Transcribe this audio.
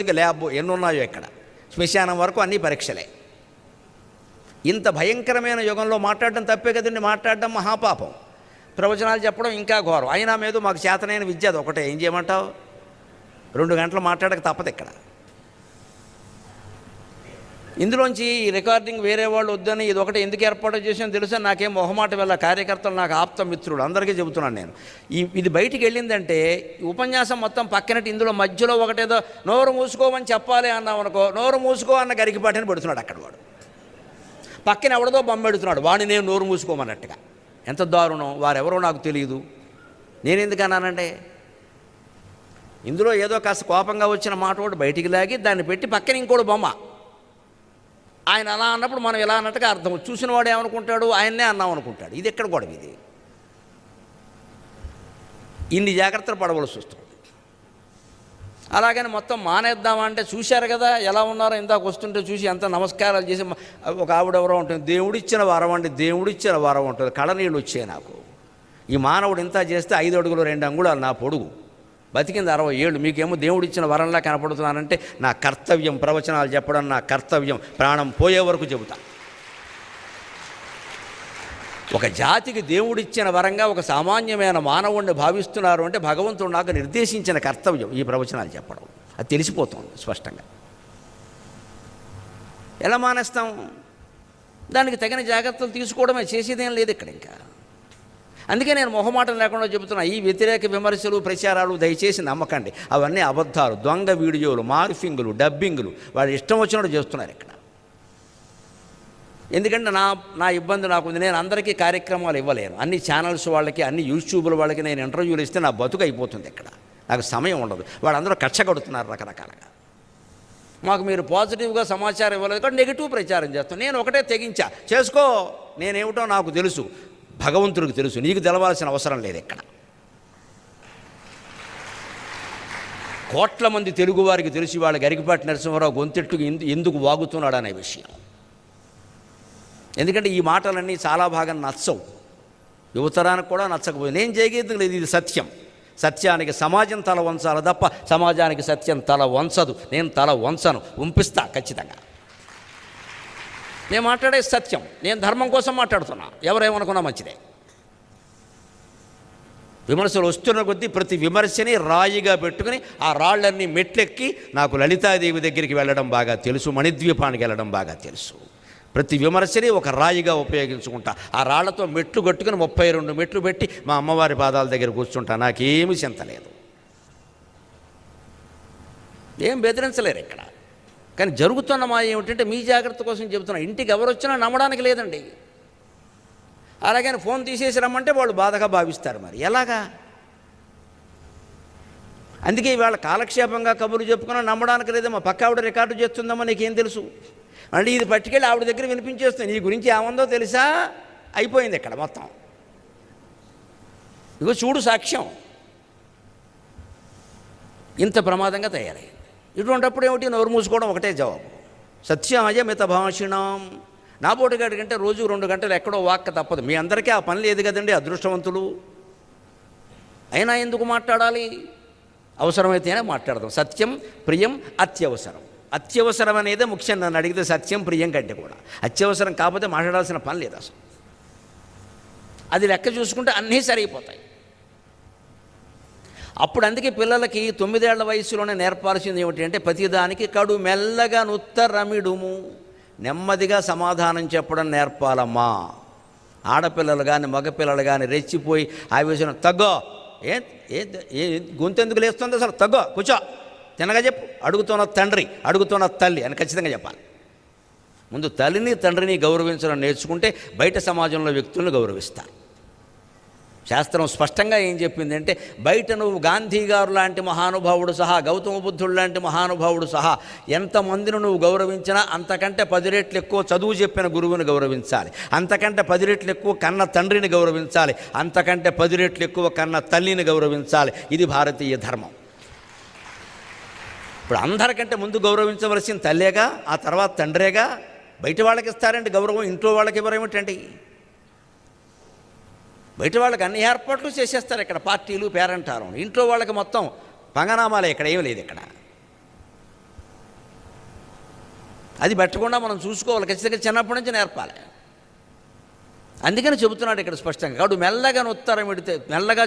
ఇంకా ల్యాబ్ ఎన్ని ఉన్నాయో ఇక్కడ. శ్మశానం వరకు అన్ని పరీక్షలే. ఇంత భయంకరమైన యుగంలో మాట్లాడడం తప్పే కదండి మాట్లాడడం మహాపాపం. ప్రవచనాలు చెప్పడం ఇంకా ఘోరం. అయినా మీద మాకు చేతనైన విద్య అది ఒకటే ఏం చేయమంటావు? రెండు గంటలు మాట్లాడక తప్పదు ఇక్కడ. ఇందులోంచి ఈ రికార్డింగ్ వేరే వాళ్ళు వద్దని ఇది ఒకటి ఎందుకు ఏర్పాటు చేసామో తెలుసా? నాకేం మొహమాట వెళ్ళ కార్యకర్తలు నాకు ఆప్త మిత్రుడు. అందరికీ చెబుతున్నాను నేను. ఈ ఇది బయటికి వెళ్ళిందంటే ఉపన్యాసం మొత్తం పక్కనట్టు ఇందులో మధ్యలో ఒకటేదో నోరు మూసుకోమని చెప్పాలి అన్నాం అనుకో నోరు మూసుకో అన్న గరికిపాటిని పెడుతున్నాడు అక్కడ వాడు. పక్కన ఎవడదో బొమ్మ పెడుతున్నాడు. వాడిని నేను నోరు మూసుకోమన్నట్టుగా. ఎంత దారుణం. వారెవరో నాకు తెలియదు నేను ఎందుకు అన్నానంటే ఇందులో ఏదో కాస్త కోపంగా వచ్చిన మాట ఒకటి బయటికి లాగి దాన్ని పెట్టి పక్కన ఇంకోటి బొమ్మ. ఆయన అలా అన్నప్పుడు మనం ఇలా అన్నట్టుగా అర్థం. చూసిన వాడు ఏమనుకుంటాడు? ఆయన్నే అన్నాం అనుకుంటాడు. ఇది ఎక్కడ గొడవ ఇది? ఇన్ని జాగ్రత్తలు పడవలసి వస్తుంది. అలాగని మొత్తం మానేద్దామంటే చూశారు కదా ఎలా ఉన్నారో ఇందాక వస్తుంటే చూసి ఎంత నమస్కారాలు చేసి ఒక ఒక ఆవిడెవరో ఉంటుంది. దేవుడిచ్చిన వరం అండి దేవుడిచ్చిన వరం ఉంటుంది. కళనీళ్ళు వచ్చాయి నాకు. ఈ మానవుడు ఇంత చేస్తే ఐదు అడుగులు రెండు అంగుళాలు నా పొడుగు. బతికింది అరవై ఏళ్ళు మీకేమో దేవుడు ఇచ్చిన వరంలా కనపడుతున్నానంటే నా కర్తవ్యం ప్రవచనాలు చెప్పడం నా కర్తవ్యం ప్రాణం పోయే వరకు చెబుతా. ఒక జాతికి దేవుడిచ్చిన వరంగా ఒక సామాన్యమైన మానవుణ్ణి భావిస్తున్నారు అంటే భగవంతుడు నాకు నిర్దేశించిన కర్తవ్యం ఈ ప్రవచనాలు చెప్పడం. అది తెలిసిపోతుంది స్పష్టంగా. ఎలా మానేస్తాం? దానికి తగిన జాగ్రత్తలు తీసుకోవడమే చేసేదేం లేదు ఇక్కడ ఇంకా. అందుకే నేను మొహమాటం లేకుండా చెబుతున్నా ఈ వ్యతిరేక విమర్శలు ప్రచారాలు దయచేసి నమ్మకండి. అవన్నీ అబద్ధాలు దొంగ వీడియోలు మార్ఫింగులు డబ్బింగులు వాళ్ళు ఇష్టం వచ్చినట్టు చేస్తున్నారు ఇక్కడ. ఎందుకంటే నా నా ఇబ్బంది నాకుంది. నేను అందరికీ కార్యక్రమాలు ఇవ్వలేను. అన్ని ఛానల్స్ వాళ్ళకి అన్ని యూట్యూబ్ల వాళ్ళకి నేను ఇంటర్వ్యూలు ఇస్తే నా బతుకు అయిపోతుంది ఇక్కడ. నాకు సమయం ఉండదు. వాళ్ళందరూ కక్ష కడుతున్నారు రకరకాలుగా. మాకు మీరు పాజిటివ్గా సమాచారం ఇవ్వలేదు. కానీ నెగిటివ్ ప్రచారం చేస్తాం. నేను ఒకటే తెగించా. చేసుకో నేనేమిటో నాకు తెలుసు. భగవంతుడికి తెలుసు. నీకు తెలవాల్సిన అవసరం లేదు ఇక్కడ. కోట్ల మంది తెలుగువారికి తెలిసి వాళ్ళ గరికపాటి నరసింహారావు గొంతెట్టుకు ఎందుకు వాగుతున్నాడు అనే విషయం. ఎందుకంటే ఈ మాటలన్నీ చాలా బాగా నచ్చవు. యువతరానికి కూడా నచ్చకపోయింది నేను చేయగేది లేదు ఇది సత్యం. సత్యానికి సమాజం తల వంచాలి తప్ప సమాజానికి సత్యం తల వంచదు. నేను తల వంచను. వంపిస్తా ఖచ్చితంగా. నేను మాట్లాడే సత్యం. నేను ధర్మం కోసం మాట్లాడుతున్నా. ఎవరేమనుకున్నా మంచిదే. విమర్శలు వస్తున్న కొద్దీ ప్రతి విమర్శని రాయిగా పెట్టుకుని ఆ రాళ్ళన్నీ మెట్లెక్కి నాకు లలితాదేవి దగ్గరికి వెళ్ళడం బాగా తెలుసు మణిద్వీపానికి వెళ్ళడం బాగా తెలుసు. ప్రతి విమర్శని ఒక రాయిగా ఉపయోగించుకుంటా. ఆ రాళ్ళతో మెట్లు కట్టుకుని ముప్పై రెండు మెట్లు పెట్టి మా అమ్మవారి పాదాల దగ్గర కూర్చుంటా. నాకేమీ చింత లేదు. ఏం బెదిరించలేరు ఇక్కడ. కానీ జరుగుతున్న మా ఏమిటంటే మీ జాగ్రత్త కోసం చెబుతున్నా. ఇంటికి ఎవరు వచ్చినా నమ్మడానికి లేదండి. అలాగని ఫోన్ తీసేసి రమ్మంటే వాళ్ళు బాధగా భావిస్తారు మరి. ఎలాగా? అందుకే ఇవాళ కాలక్షేపంగా కబుర్లు చెప్పుకున్నా నమ్మడానికి లేదమ్మా. పక్క ఆవిడ రికార్డు చేస్తుందమ్మా నీకేం తెలుసు? అంటే ఇది పట్టుకెళ్ళి ఆవిడ దగ్గర వినిపించేస్తుంది. నీ గురించి ఏముందో తెలుసా? అయిపోయింది ఇక్కడ మొత్తం. ఇగో చూడు సాక్ష్యం. ఇంత ప్రమాదంగా తయారైంది. ఇటువంటిప్పుడు ఏమిటి? నోరు మూసుకోవడం ఒకటే జవాబు. సత్యమయ మిత భాషిణం. నా పోటుగాడి కంటే రోజు రెండు గంటలు ఎక్కడో వాక్క తప్పదు. మీ అందరికీ ఆ పని లేదు కదండి అదృష్టవంతులు. అయినా ఎందుకు మాట్లాడాలి? అవసరమైతేనే మాట్లాడదాం. సత్యం ప్రియం అత్యవసరం. అత్యవసరం అనేది ముఖ్యం. నన్ను అడిగితే సత్యం ప్రియం కంటే కూడా. అత్యవసరం కాకపోతే మాట్లాడాల్సిన పని లేదు అసలు. అది లెక్క చూసుకుంటే అన్నీ సరిగిపోతాయి అప్పుడు అందుకే పిల్లలకి తొమ్మిదేళ్ళ వయసులోనే నేర్పాల్సింది ఏమిటి అంటే ప్రతిదానికి కడు మెల్లగా నుత్తరమిడుము నెమ్మదిగా సమాధానం చెప్పడం నేర్పాలమ్మా. ఆడపిల్లలు కానీ మగపిల్లలు కానీ రెచ్చిపోయి ఆవేశం తగ్గో ఏ ఏ గొంతెందుకు లేస్తుంది అసలు? తగ్గో కూర్చో తినగా చెప్పు. అడుగుతున్న తండ్రి అడుగుతున్న తల్లి అని ఖచ్చితంగా చెప్పాలి. ముందు తల్లిని తండ్రిని గౌరవించడం నేర్చుకుంటే బయట సమాజంలో వ్యక్తులను గౌరవిస్తారు. శాస్త్రం స్పష్టంగా ఏం చెప్పిందంటే బయట నువ్వు గాంధీ గారు లాంటి మహానుభావుడు సహా గౌతమ బుద్ధుడు లాంటి మహానుభావుడు సహా ఎంతమందిని నువ్వు గౌరవించినా అంతకంటే పది రెట్లు ఎక్కువ చదువు చెప్పిన గురువుని గౌరవించాలి. అంతకంటే పది రెట్లు ఎక్కువ కన్న తండ్రిని గౌరవించాలి. అంతకంటే పది రెట్లు ఎక్కువ కన్న తల్లిని గౌరవించాలి. ఇది భారతీయ ధర్మం. ఇప్పుడు అందరికంటే ముందు గౌరవించవలసిన తల్లేగా ఆ తర్వాత తండ్రేగా బయట వాళ్ళకి ఇస్తారండి గౌరవం ఇంట్లో వాళ్ళకి ఇవ్వరేమిటండి? బయట వాళ్ళకి అన్ని ఏర్పాట్లు చేసేస్తారు ఇక్కడ. పార్టీలు పేరంటారు. ఇంట్లో వాళ్ళకి మొత్తం పంగనామాలే ఇక్కడ. ఏమి లేదు ఇక్కడ. అది పెట్టకుండా మనం చూసుకోవాలి. ఖచ్చితంగా చిన్నప్పటి నుంచి నేర్పాలి. అందుకని చెబుతున్నాడు ఇక్కడ స్పష్టంగా. కాబట్టి మెల్లగా ఉత్తరం పెడితే మెల్లగా